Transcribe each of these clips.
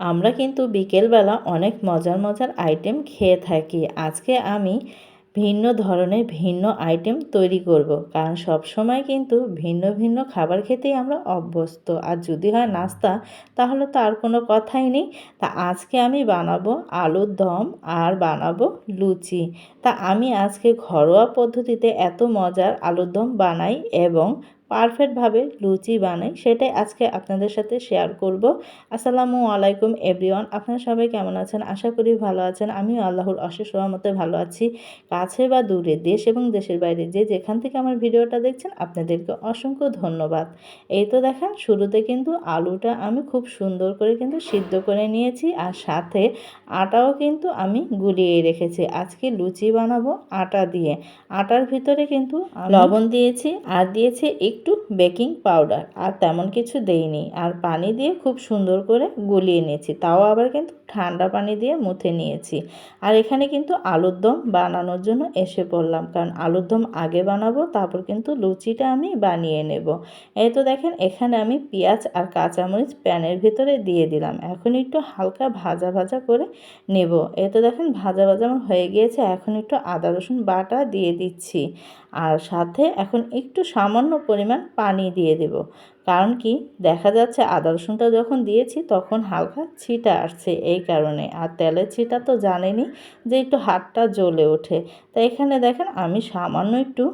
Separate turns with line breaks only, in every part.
আমরা কিন্তু বিকেলবেলা অনেক মজার মজার আইটেম খেয়ে থাকি। আজকে আমি ভিন্ন ধরনের ভিন্ন আইটেম তৈরি করব, কারণ সব সময় কিন্তু ভিন্ন ভিন্ন খাবার খেতেই আমরা অভ্যস্ত। আর যদি হয় নাস্তা, তাহলে তো আর কোনো কথাই নেই। তা আজকে আমি বানাবো আলুর দম আর বানাবো লুচি। তা আমি আজকে ঘরোয়া পদ্ধতিতে এত মজার আলুর দম বানাই এবং পারফেক্টভাবে লুচি বানাই সেটাই আজকে আপনাদের সাথে শেয়ার করব। আসসালামু আলাইকুম এভরিওয়ান আপনারা সবাই কেমন আছেন? আশা করি ভালো আছেন। আমিও আল্লাহর অশেষ রহমতে ভালো আছি। কাছে বা দূরে দেশ এবং দেশের বাইরে যে যেখান থেকে আমার ভিডিওটা দেখছেন আপনাদেরকে অসংখ্য ধন্যবাদ। এই তো দেখেন শুরুতে কিন্তু আলুটা আমি খুব সুন্দর করে কিন্তু সিদ্ধ করে নিয়েছি আর সাথে আটাও কিন্তু আমি গুলিয়ে রেখেছি। আজকে লুচি বানাবো আটা দিয়ে। আটার ভিতরে কিন্তু লবণ দিয়েছি আর দিয়েছি একটু বেকিং পাউডার। আর তেমন কিছু দেইনি। আর পানি দিয়ে খুব সুন্দর করে গুলিয়ে নিয়েছি। তাও আবার কিন্তু ঠান্ডা পানি দিয়ে মুথে নিয়েছি। আর এখানে কিন্তু আলুর দম বানানোর জন্য এসে পড়লাম। কারণ আলুর দম আগে বানাবো, তারপর কিন্তু লুচিটা আমি বানিয়ে নেব। এই তো দেখেন, এখানে আমি পেঁয়াজ আর কাঁচামরিচ প্যানের ভিতরে দিয়ে দিলাম। এখন একটু হালকা ভাজা ভাজা করে নেব। এই তো দেখেন, ভাজা ভাজা হয়ে গিয়েছে। এখন একটু আদা রসুন বাটা দিয়ে দিচ্ছি। আর সাথে এখন একটু সামান্য পরিমাণ পানি দিয়ে দেব। কারণ কি? দেখা যাচ্ছে আদা রসুনটা যখন দিয়েছি তখন হালকা ছিটা আসছে এই কারণে। আর তেলের ছিটা তো জানেনি যে একটু হাতটা জ্বলে ওঠে। তাই এখানে দেখেন আমি সামান্য একটু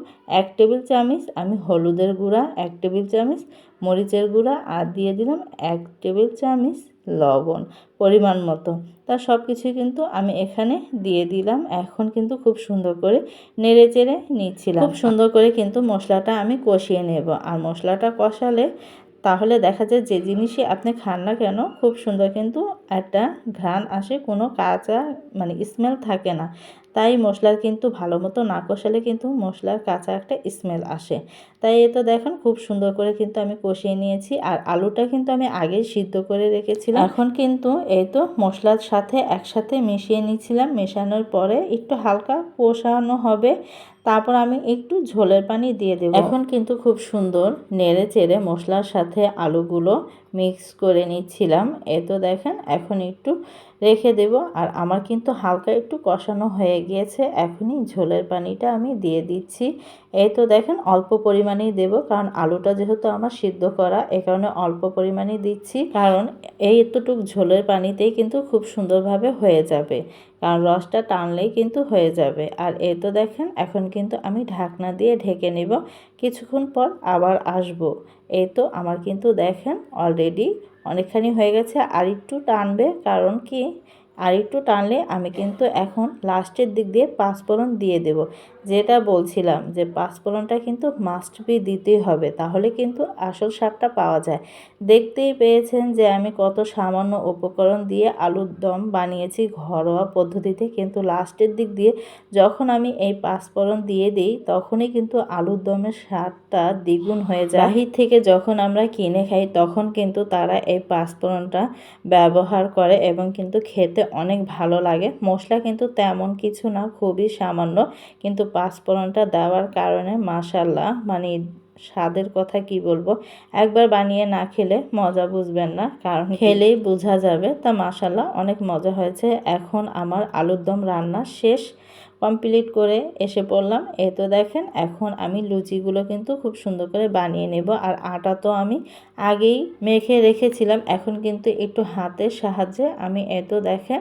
এক টেবিল চামচ, আমি হলুদের গুঁড়া, এক টেবিল চামচ, মরিচের গুঁড়া, আর দিয়ে দিলাম এক টেবিল চামচ লবণ পরিমাণ মতো। তা সব কিছুই কিন্তু আমি এখানে দিয়ে দিলাম। এখন কিন্তু খুব সুন্দর করে নেড়ে চেড়ে নিচ্ছিলাম। খুব সুন্দর করে কিন্তু মশলাটা আমি কষিয়ে নেব। আর মশলাটা কষালে তাহলে দেখা যায় যে জিনিসই আপনি খান না কেন, খুব সুন্দর কিন্তু একটা ঘ্রাণ আসে, কোনো কাঁচা মানে স্মেল থাকে না। তাই মশলার কিন্তু ভালো মতো না কষালে কিন্তু মশলার কাঁচা একটা স্মেল আসে। তাই এ তো দেখেন খুব সুন্দর করে কিন্তু আমি কষিয়ে নিয়েছি আর আলুটা কিন্তু আমি আগেই সিদ্ধ করে রেখেছিলাম। এখন কিন্তু এই তো মশলার সাথে একসাথে মিশিয়ে নিয়েছিলাম। মেশানোর পরে একটু হালকা কষানো হবে। তারপর আমি একটু ঝোলের পানি দিয়ে দেবো। এখন কিন্তু খুব সুন্দর নেড়ে চেড়ে মশলার সাথে আলুগুলো মিক্স করে নিচ্ছিলাম। এ তো দেখেন, এখন একটু রেখে দেব। আর আমার কিন্তু হালকা একটু কষানো হয়ে গিয়েছে। এখনই ঝোলের পানিটা আমি দিয়ে দিচ্ছি। এই তো দেখেন অল্প পরিমাণেই দেব, কারণ আলুটা যেহেতু আমার সিদ্ধ করা, এ কারণে অল্প পরিমাণেই দিচ্ছি, কারণ এই এতটুক ঝোলের পানিতেই কিন্তু খুব সুন্দরভাবে হয়ে যাবে, কারণ রসটা টানলেই কিন্তু হয়ে যাবে। আর এই তো দেখেন, এখন কিন্তু আমি ঢাকনা দিয়ে ঢেকে নেব, কিছুক্ষণ পর আবার আসব। এই তো আমার কিন্তু দেখেন অলরেডি অনেকখানি হয়ে গেছে, আর একটু টানবে, কারণ কি? আর একটু টানলে আমি কিন্তু এখন লাস্টের দিক দিয়ে পাঁচফোড়ন দিয়ে দেব। যেটা বলছিলাম যে পাঁচফোড়নটা কিন্তু মাস্ট বি দিতেই হবে, তাহলে কিন্তু আসল স্বাদটা পাওয়া যায়। দেখতেই পেয়েছেন যে আমি কত সামান্য উপকরণ দিয়ে আলুর দম বানিয়েছি, ঘরোয়া পদ্ধতিতে কিন্তু লাস্টের দিক দিয়ে যখন আমি এই পাঁচফোড়ন দিয়ে দিই, তখনই কিন্তু আলুর দমের স্বাদটা দ্বিগুণ হয়ে যায়। বাহির থেকে যখন আমরা কিনে খাই, তখন কিন্তু তারা এই পাঁচফোড়নটা ব্যবহার করে এবং কিন্তু খেতে অনেক ভালো লাগে। মশলা কিন্তু তেমন কিছু না, খুবই সামান্য, কিন্তু পাঁচফোড়নটা দেওয়ার কারণে মাসাল্লাহ মানে স্বাদের কথা কি বলব? একবার বানিয়ে না খেলে মজা বুঝবেন না কারণ খেলেই বোঝা যাবে। তা মাসাল্লাহ অনেক মজা হয়েছে। এখন আমার আলুর দম রান্না শেষ। কমপ্লিট করে এসে পড়লাম। এ তো দেখেন, এখন আমি লুচিগুলো কিন্তু খুব সুন্দর করে বানিয়ে নেব। আর আটা তো আমি আগেই মেখে রেখেছিলাম, এখন কিন্তু একটু হাতের সাহায্যে আমি এ তো দেখেন,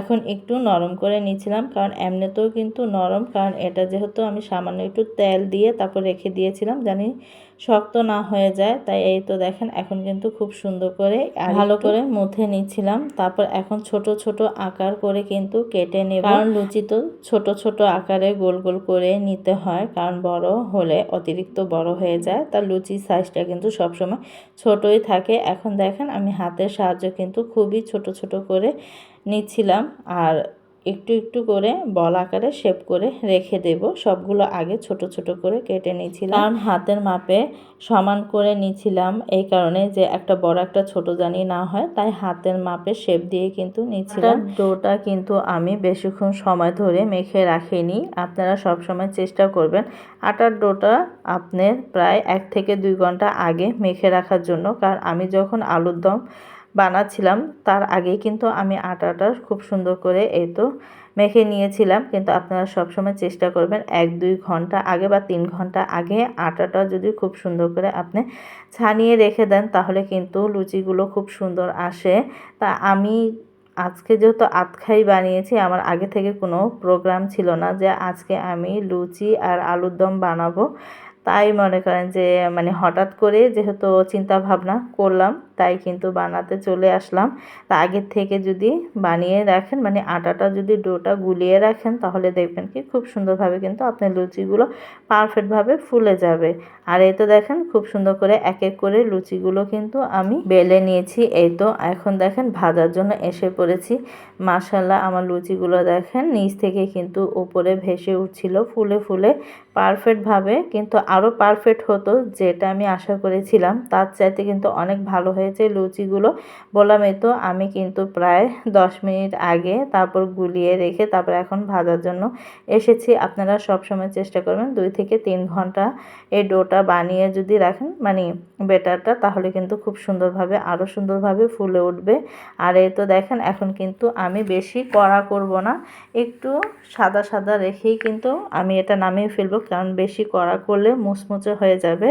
এখন একটু নরম করে নিয়েছিলাম কারণ এমনিতেও কিন্তু নরম, কারণ এটা যেহেতু আমি সামান্য একটু তেল দিয়ে তারপর রেখে দিয়েছিলাম, জানি শক্ত না হয়ে যায় তাই এই তো দেখেন এখন কিন্তু খুব সুন্দর করে ভালো করে মুথে নিচ্ছিলাম। তারপর এখন ছোট ছোট আকার করে কিন্তু কেটে নেব। কারণ লুচি তো ছোট ছোট আকারে গোল গোল করে নিতে হয় কারণ বড় হলে অতিরিক্ত বড় হয়ে যায়। তার লুচির সাইজটা কিন্তু সবসময় ছোটই থাকে। এখন দেখেন আমি হাতের সাহায্য কিন্তু খুবই ছোট ছোট করে নিচ্ছিলাম। আর একটু একটু করে বল আকারে শেপ করে রেখে দেব। সবগুলো আগে ছোট ছোট করে কেটে নিয়েছিলাম। কারণ হাতের মাপে সমান করে নিয়েছিলাম এই কারণে যে একটা বড় একটা ছোট জানি না হয় তাই হাতের মাপে শেপ দিয়ে কিন্তু নিয়েছিলাম। ডোটা কিন্তু আমি বেশিক্ষণ সময় ধরে মেখে রাখিনি। আপনারা সব সময় চেষ্টা করবেন আটার ডোটা আপনার প্রায় এক থেকে দুই ঘণ্টা আগে মেখে রাখার জন্য। কারণ আমি যখন আলুর দম বানাচ্ছিলাম, তার আগেই কিন্তু আমি আটাটা খুব সুন্দর করে এই তো মেখে নিয়েছিলাম। কিন্তু আপনারা সবসময় চেষ্টা করবেন এক, দুই ঘণ্টা আগে বা তিন ঘণ্টা আগে আটাটা যদি খুব সুন্দর করে আপনি ছানিয়ে রেখে দেন, তাহলে কিন্তু লুচিগুলো খুব সুন্দর আসে। তা আমি আজকে যেহেতু আতখাই বানিয়েছি, আমার আগে থেকে কোনো প্রোগ্রাম ছিল না যে আজকে আমি লুচি আর আলুর দম বানাবো। তাই মনে করেন যে মানে হঠাৎ করে যেহেতু চিন্তা ভাবনা করলাম, তাই কিন্তু বানাতে চলে আসলাম। তা আগের থেকে যদি বানিয়ে রাখেন মানে আটাটা যদি ডোটা গুলিয়ে রাখেন, তাহলে দেখবেন কি খুব সুন্দরভাবে কিন্তু আপনার লুচিগুলো পারফেক্টভাবে ফুলে যাবে। আর এই তো দেখেন, খুব সুন্দর করে এক এক করে লুচিগুলো কিন্তু আমি বেলে নিয়েছি। এই তো এখন দেখেন, ভাজার জন্য এসে পড়েছি। মাসাল্লাহ আমার লুচিগুলো দেখেন, নিচ থেকে কিন্তু উপরে ভেসে উঠছিল, ফুলে ফুলে। পারফেক্টভাবে কিন্তু আরও পারফেক্ট হতো যেটা আমি আশা করেছিলাম। তার চাইতে কিন্তু অনেক ভালো হয়েছে লুচিগুলো। বললাম, এই তো, আমি কিন্তু প্রায় দশ মিনিট আগে তারপর গুলিয়ে রেখে তারপর এখন ভাজার জন্য এসেছি। আপনারা সব সময় চেষ্টা করবেন দুই থেকে তিন ঘণ্টা এই ডোটা বানিয়ে যদি রাখেন মানে বেটারটা, তাহলে কিন্তু খুব সুন্দরভাবে আরও সুন্দরভাবে ফুলে উঠবে। আর এই তো দেখেন, এখন কিন্তু আমি বেশি কড়া করব না। একটু সাদা সাদা রেখেই কিন্তু আমি এটা নামিয়ে ফেলব, কারণ বেশি কড়া করলে মুচমুচে হয়ে যাবে।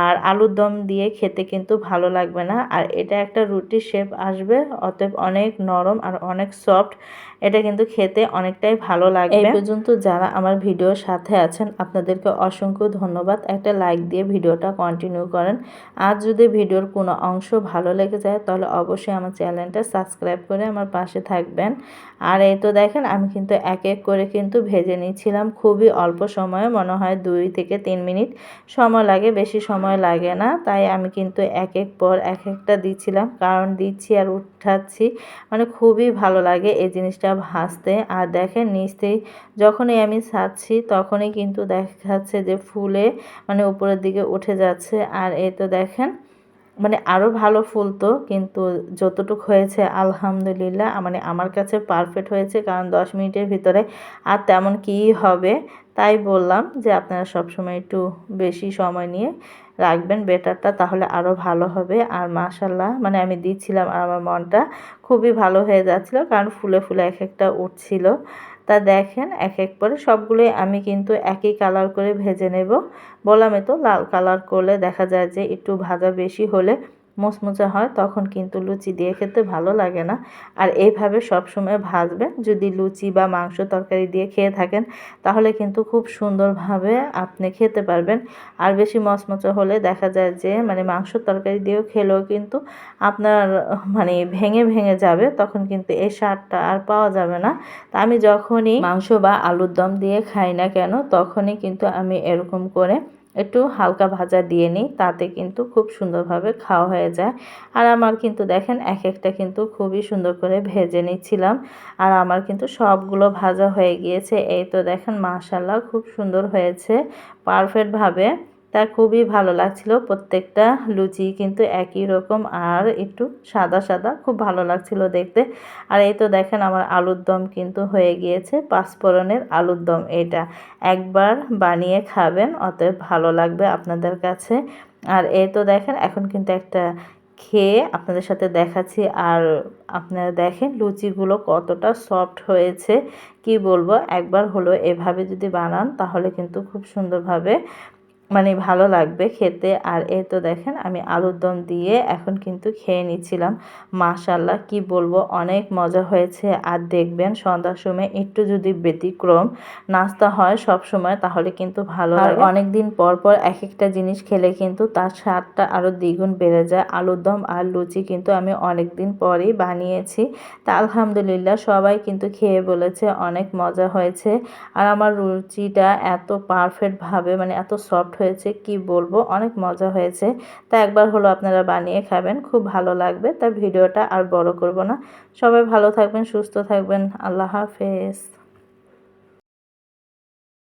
আর আলুর দম দিয়ে খেতে কিন্তু ভালো লাগবে না। আর এটা একটা রুটি শেপ আসবে, অতএব অনেক নরম আর অনেক সফট এটা কিন্তু খেতে অনেকটাই ভালো লাগে এই পর্যন্ত যারা আমার ভিডিওর সাথে আছেন, আপনাদেরকে অসংখ্য ধন্যবাদ। একটা লাইক দিয়ে ভিডিওটা কন্টিনিউ করেন। আর যদি ভিডিওর কোনো অংশ ভালো লেগে যায়, তাহলে অবশ্যই আমার চ্যানেলটা সাবস্ক্রাইব করে আমার পাশে থাকবেন। আর এই তো দেখেন, আমি কিন্তু এক এক করে কিন্তু ভেজে নিয়েছিলাম খুবই অল্প সময়ে, মনে হয় দুই থেকে তিন মিনিট সময় লাগে, বেশি সময় লাগে না। তাই আমি কিন্তু এক এক পর এক একটা দিচ্ছিলাম। কারণ দিচ্ছি আর উঠাচ্ছি মানে খুবই ভালো লাগে এই জিনিসটা ভাজতে আর দেখেন নিচতেই যখনই আমি ছাড়ছি তখনই কিন্তু দেখা যাচ্ছে যে ফুলে মানে উপরের দিকে উঠে যাচ্ছে। আর এ তো দেখেন মানে আরও ভালো ফুল তো, কিন্তু যতটুক হয়েছে আলহামদুলিল্লাহ মানে আমার কাছে পারফেক্ট হয়েছে, কারণ দশ মিনিটের ভিতরে আর তেমন কী হবে তাই বললাম যে আপনারা সবসময় একটু বেশি সময় নিয়ে রাখবেন বেটারটা, তাহলে আরও ভালো হবে। আর মাশাল্লাহ মানে আমি দিচ্ছিলাম আর আমার মনটা খুবই ভালো হয়ে যাচ্ছিল, কারণ ফুলে ফুলে এক একটা উঠছিল। তা দেখেন এক এক করে সবগুলোই আমি কিন্তু একই কালার করে ভেজে নেব। বললামই তো, লাল কালার করলে দেখা যায় যে একটু ভাজা বেশি হলে মুচমুচে হয়, তখন কিন্তু লুচি দিয়ে খেতে ভালো লাগে না। আর এইভাবে সবসময় ভাজবেন। যদি লুচি বা মাংস তরকারি দিয়ে খেয়ে থাকেন, তাহলে কিন্তু খুব সুন্দরভাবে আপনি খেতে পারবেন। আর বেশি মচমচে হলে দেখা যায় যে মানে মাংস তরকারি দিয়েও খেলেও কিন্তু আপনার মানে ভেঙে ভেঙে যাবে, তখন কিন্তু এই স্বাদটা আর পাওয়া যাবে না। তা আমি যখনই মাংস বা আলুর দম দিয়ে খাই না কেন, তখনই কিন্তু আমি এরকম করে একটু হালকা ভাজা দিয়ে নিই, তাতে কিন্তু খুব সুন্দরভাবে খাওয়া হয়ে যায়। আর আমার কিন্তু দেখেন, এক একটা কিন্তু খুবই সুন্দর করে ভেজে নিচ্ছিলাম। আর আমার কিন্তু সবগুলো ভাজা হয়ে গিয়েছে। এই তো দেখেন মাশাল্লাহ খুব সুন্দর হয়েছে, পারফেক্টভাবে। তা খুবই ভালো লাগছিল। প্রত্যেকটা লুচি কিন্তু একই রকম আর একটু সাদা সাদা খুব ভালো লাগছিল দেখতে। আর এই তো দেখেন আমার আলুর দম কিন্তু হয়ে গিয়েছে, পাঁচফোড়নের আলুর দম এটা। একবার বানিয়ে খাবেন, অতএব ভালো লাগবে আপনাদের কাছে। আর এই তো দেখেন এখন কিন্তু একটা খেয়ে আপনাদের সাথে দেখাচ্ছি। আর আপনারা দেখেন লুচিগুলো কতটা সফট হয়েছে। কি বলব? একবার হলো এভাবে যদি বানান তাহলে কিন্তু খুব সুন্দরভাবে মানে ভালো লাগবে খেতে। আর এই তো দেখেন আমি আলুর দম দিয়ে এখন কিন্তু খেয়ে নিচ্ছিলাম। মাশাল্লাহ কি বলব অনেক মজা হয়েছে। আর দেখবেন সন্ধ্যার সময় একটু যদি ব্যতিক্রম নাস্তা হয় সব সময় তাহলে কিন্তু ভালো লাগে। অনেক দিন পর পর এক একটা জিনিস খেলে কিন্তু তার স্বাদটা আরও দ্বিগুণ বেড়ে যায়। আলুর দম আর লুচি কিন্তু আমি অনেক দিন পরেই বানিয়েছি। তা আলহামদুলিল্লাহ সবাই কিন্তু খেয়ে বলেছে অনেক মজা হয়েছে। আর আমার রুচিটা এত পারফেক্টভাবে মানে এত সফট হয়েছে, কি বলব? অনেক মজা হয়েছে। তা একবার হলো আপনারা বানিয়ে খাবেন, খুব ভালো লাগবে। তা ভিডিওটা আর বড় করব না। সবাই ভালো থাকবেন, সুস্থ থাকবেন। আল্লাহ হাফেজ।